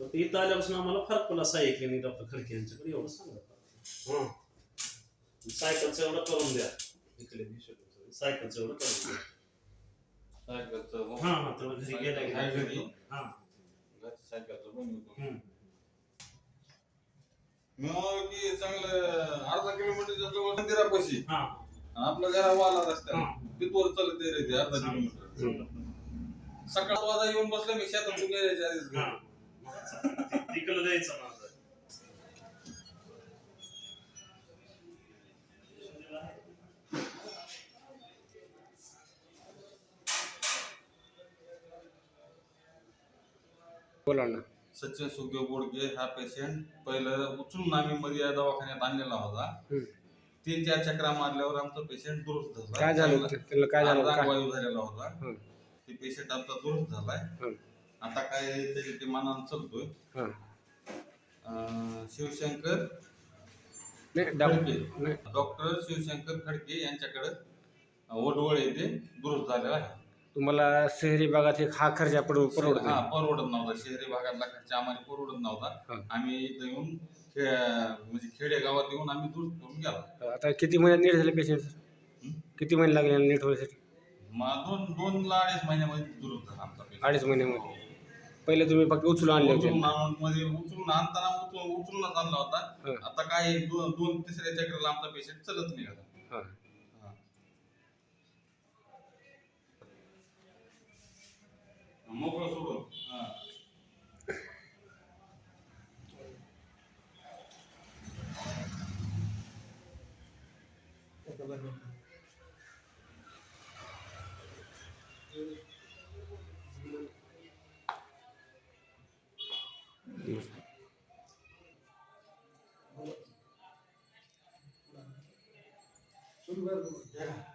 तर ते इथं आल्यापासून आम्हाला फरक पडला क्लिनिक डॉक्टर खडके यांच्याकडे एवढं सांगत हं. सायकलचं एवढं करून द्या इकडे. सायकलचं एवढं करून द्या सायकलचं हा हा तेवढं घरी गेल्या आहे घरी. गेल्या हा घरचं सायकलचं बनवतो हं. मग की चांगलं अर्धा किलोमीटरच्या जवळ मंदिरापाशी हा आपलं घरा वाला रस्ता हा. तिथवर चालत ते रे अर्धा. किलोमीटर सकाळ वाजा येऊन बसले मी शेतातून गेल्याच्या आधीच. हा द्यायचं माझं. बोला ना. सचिन सुखदेव बोडके हा पेशंट पहिलं उचलून आम्ही मध्ये या दवाखान्यात आणलेला होता. तीन चार चक्रा मारल्यावर आमचा पेशंट दुरुस्त झाला. काय झालं होतं? त्याला काय झालं अर्धा काय? वायू झालेला होता. हं. ते पेशंट आमचा दुरुस्त झालाय. हं. आता काय त्याच्या ते मानानं चालतोय. हं. शिवशंकर नाही डॉक्टर खडके. नाही. डॉक्टर शिवशंकर खडके यांच्याकडे वडवळ येथे दुरुस्त झालेला आहे. तुम्हाला शहरी भागात एक हा खर्च पडू परवडत हा नाही परवडत नव्हता. शहरी भागातला खर्च आम्हाला परवडत नव्हता. आम्ही इथं येऊन खे- म्हणजे खेडे गावात येऊन आम्ही दुरुस्त करून गेला. आता किती महिन्यात नीट झाले पेशंट हं? किती महिने लागले नीट व्हायसाठी मग दोन दोन ला अडीच महिन्यामध्ये दुरुस्त झाला आमचा patient. अडीच महिन्यामध्ये. पहिले तुम्ही फक्त उचलून आणले होते. उचलून उचलून आणताना उचलून उचलूनच आणला होता. आता काय दोन तिसऱ्या चक्राला आमचा पेशंट चलत नाही आता. मोकळं सोडून. Súng bắn.